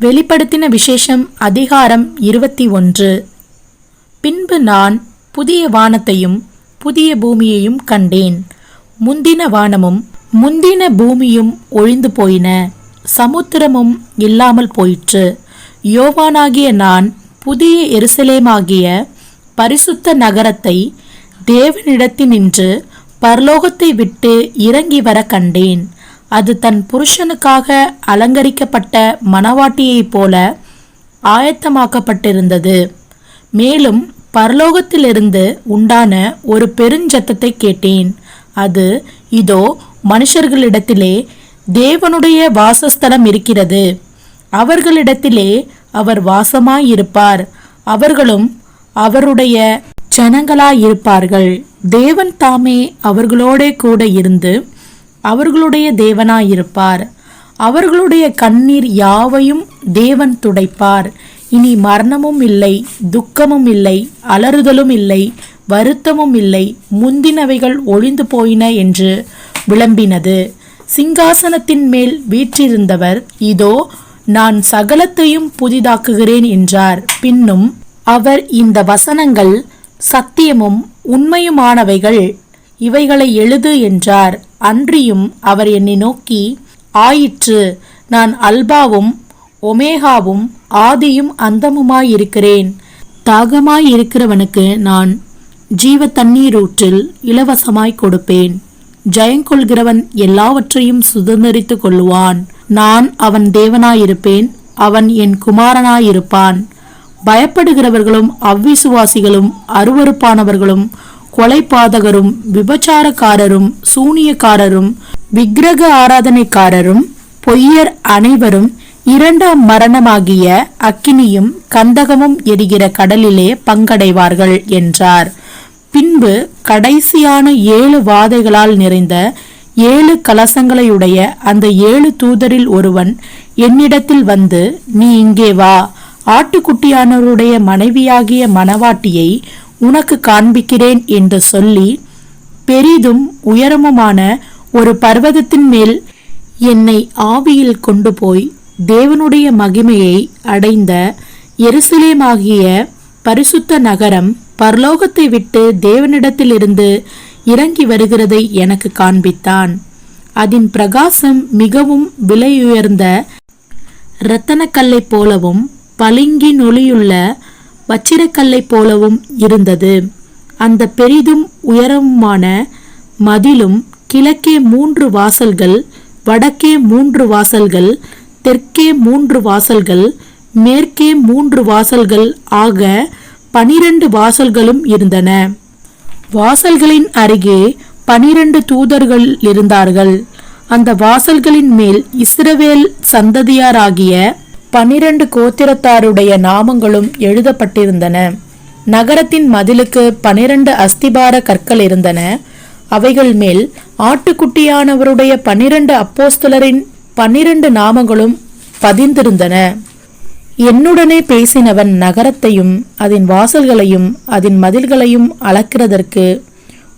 வெளிப்படுத்தின விசேஷம் அதிகாரம் இருபத்தி ஒன்று. பின்பு நான் புதிய வானத்தையும் புதிய பூமியையும் கண்டேன். முந்தின வானமும் முந்தின பூமியும் ஒழிந்து போயின. சமுத்திரமும் இல்லாமல் போயிற்று. யோவானாகிய நான் புதிய எருசலேமாகிய பரிசுத்த நகரத்தை தேவனிடத்தினின்று பரலோகத்தை விட்டு இறங்கி வர கண்டேன். அது தன் புருஷனுக்காக அலங்கரிக்கப்பட்ட மணவாட்டியைப் போல ஆயத்தமாக்கப்பட்டிருந்தது. மேலும் பரலோகத்திலிருந்து உண்டான ஒரு பெருஞ்சத்தத்தை கேட்டேன். அது இதோ மனுஷர்களிடத்திலே தேவனுடைய வாசஸ்தலம் இருக்கிறது. அவர்களிடத்திலே அவர் வாசமாயிருப்பார். அவர்களும் அவருடைய ஜனங்களாயிருப்பார்கள். தேவன் தாமே அவர்களோடே கூட இருந்து அவர்களுடைய தேவனாயிருப்பார். அவர்களுடைய கண்ணீர் யாவையும் தேவன் துடைப்பார். இனி மரணமும் இல்லை துக்கமும் இல்லை அலறுதலும் இல்லை வருத்தமும் இல்லை முந்தினவைகள் ஒளிந்து போயின என்று விளம்பினது. சிங்காசனத்தின் மேல் வீற்றிருந்தவர் இதோ நான் சகலத்தையும் புதிதாக்குகிறேன் என்றார். பின்னும் அவர் இந்த வசனங்கள் சத்தியமும் உண்மையுமானவைகள் இவைகளை எழுது என்றார். அன்றியும் அவர் என்னை நோக்கி ஆயிற்று நான் அல்பாவும் ஒமேகாவும் ஆதியும் அந்தமுமாயிருக்கிறேன். தாகமாயிருக்கிறவனுக்கு நான் ஜீவ தண்ணீரூற்றில் இலவசமாய் கொடுப்பேன். ஜெயங்கொள்கிறவன் எல்லாவற்றையும் சுதந்திரித்து கொள்ளுவான். நான் அவன் தேவனாயிருப்பேன் அவன் என் குமாரனாயிருப்பான். பயப்படுகிறவர்களும் அவ்விசுவாசிகளும் அருவருப்பானவர்களும் கொலைபாதகரும் விபச்சாரக்காரரும் சூனியக்காரரும் விக்கிரக ஆராதனைக்காரரும் பொய்யர் அனைவரும் இரண்டாம் மரணமாகிய அக்கினியும் கந்தகமும் எரிகிற கடலிலே பங்கடைவார்கள் என்றார். பின்பு கடைசியான ஏழு வாதைகளால் நிறைந்த ஏழு கலசங்களையுடைய அந்த ஏழு தூதரில் ஒருவன் என்னிடத்தில் வந்து நீ இங்கே வா. ஆட்டுக்குட்டியானவருடைய மனைவியாகிய மணவாட்டியை உனக்கு காண்பிக்கிறேன் என்று சொல்லி பெரிதும் உயரமுமான ஒரு பர்வதத்தின் மேல் என்னை ஆவியில் கொண்டு போய் தேவனுடைய மகிமையை அடைந்த எருசலேமாகிய பரிசுத்த நகரம் பரலோகத்தை விட்டு தேவனிடத்திலிருந்து இறங்கி வருகிறதை எனக்கு காண்பித்தான். அதன் பிரகாசம் மிகவும் விலையுயர்ந்த இரத்தனக்கல்லைப் போலவும் பளிங்கின் ஒளியுள்ள வச்சிரக்கல்லைப் போலவும் இருந்தது. அந்த பெரிதும் உயரமுமான மதிலும் கிழக்கே மூன்று வாசல்கள் வடக்கே மூன்று வாசல்கள் தெற்கே மூன்று வாசல்கள் மேற்கே மூன்று வாசல்கள் ஆக பனிரெண்டு வாசல்களும் இருந்தன. வாசல்களின் அருகே பனிரெண்டு தூதர்கள் இருந்தார்கள். அந்த வாசல்களின் மேல் இஸ்ரவேல் சந்ததியாராகிய பனிரெண்டு கோத்திரத்தாருடைய நாமங்களும் எழுதப்பட்டிருந்தன. நகரத்தின் மதிலுக்கு பனிரெண்டு அஸ்திபார கற்கள் இருந்தன. அவைகள் மேல் ஆட்டுக்குட்டியானவருடைய பனிரெண்டு அப்போஸ்தலரின் பன்னிரண்டு நாமங்களும் பதிந்திருந்தன. என்னுடனே பேசினவன் நகரத்தையும் அதன் வாசல்களையும் அதன் மதில்களையும் அளக்கிறதற்கு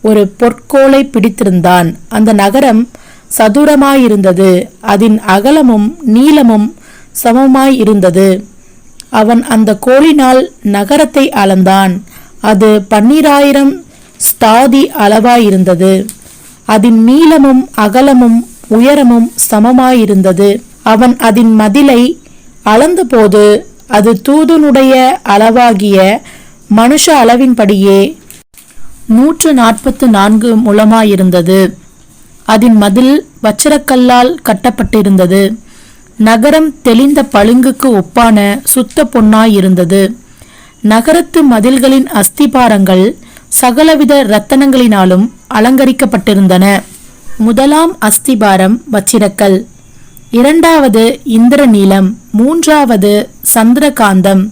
ஒரு பொற்கோலை பிடித்திருந்தான். அந்த நகரம் சதுரமாயிருந்தது. அதன் அகலமும் நீளமும் சமமாய் இருந்தது. அவன் அந்த கோலினால் நகரத்தை அளந்தான். அது பன்னிராயிரம் ஸ்தாதி அளவாயிருந்தது அதன் நீளமும் அகலமும் உயரமும் சமமாயிருந்தது அவன் அதன் மதிலை அளந்தபோது அது தூதனுடைய அளவாகிய மனுஷ அளவின்படியே நூற்று நாற்பத்து நான்கு முழமாயிருந்தது அதன் மதில் வச்சரக்கல்லால் கட்டப்பட்டிருந்தது. நகரம் தெளிந்த பளிங்குக்கு ஒப்பான சுத்த பொன்னாயிருந்தது. நகரத்து மதில்களின் அஸ்திபாரங்கள் சகலவித இரத்தனங்களினாலும் அலங்கரிக்கப்பட்டிருந்தன. முதலாம் அஸ்திபாரம் வச்சிரக்கல். இரண்டாவது இந்திரநீலம். மூன்றாவது சந்திரகாந்தம்.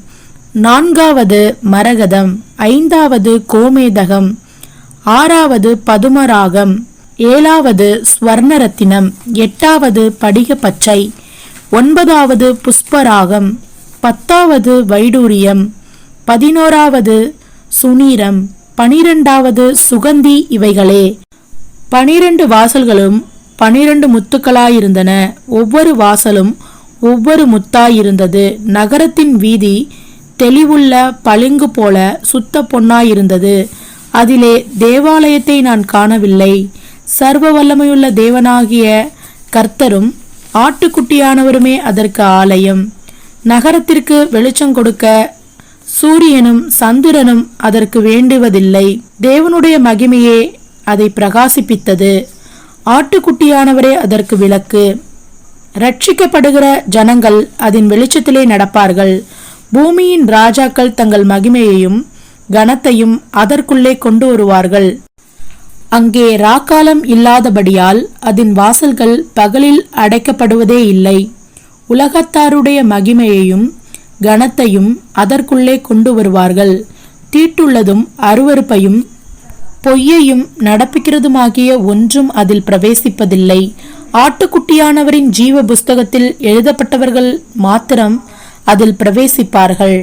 நான்காவது மரகதம். ஐந்தாவது கோமேதகம். ஆறாவது பதுமராகம். ஏழாவது ஸ்வர்ணரத்தினம். எட்டாவது படிக பச்சை ஒன்பதாவது புஷ்பராகம் பத்தாவது வைடூரியம் பதினோராவது சுனீரம் பனிரெண்டாவது சுகந்தி இவைகளே. பனிரெண்டு வாசல்களும் பனிரெண்டு முத்துக்களாயிருந்தன. ஒவ்வொரு வாசலும் ஒவ்வொரு முத்தாயிருந்தது. நகரத்தின் வீதி தெளிவுள்ள பளிங்கு போல சுத்த பொன்னாயிருந்தது. அதிலே தேவாலயத்தை நான் காணவில்லை. சர்வ வல்லமையுள்ள தேவனாகிய கர்த்தரும் ஆட்டுக்குட்டியானவருமே அதற்கு ஆலயம். நகரத்திற்கு வெளிச்சம் கொடுக்க சூரியனும் சந்திரனும் அதற்கு வேண்டுவதில்லை. தேவனுடைய மகிமையே அதை பிரகாசிப்பித்தது. ஆட்டுக்குட்டியானவரே அதற்கு விளக்கு. ரட்சிக்கப்படுகிற ஜனங்கள் அதன் வெளிச்சத்திலே நடப்பார்கள். பூமியின் ராஜாக்கள் தங்கள் மகிமையையும் கனத்தையும் அதற்குள்ளே கொண்டு வருவார்கள். அங்கே ராக்காலம் இல்லாதபடியால் அதன் வாசல்கள் பகலில் அடைக்கப்படுவதே இல்லை. உலகத்தாருடைய மகிமையையும் கனத்தையும் அதற்குள்ளே கொண்டு வருவார்கள். தீட்டுள்ளதும் அருவருப்பையும் பொய்யையும் நடப்பிக்கிறதுமாகிய ஒன்றும் அதில் பிரவேசிப்பதில்லை. ஆட்டுக்குட்டியானவரின் ஜீவ புஸ்தகத்தில் எழுதப்பட்டவர்கள் மாத்திரம் அதில் பிரவேசிப்பார்கள்.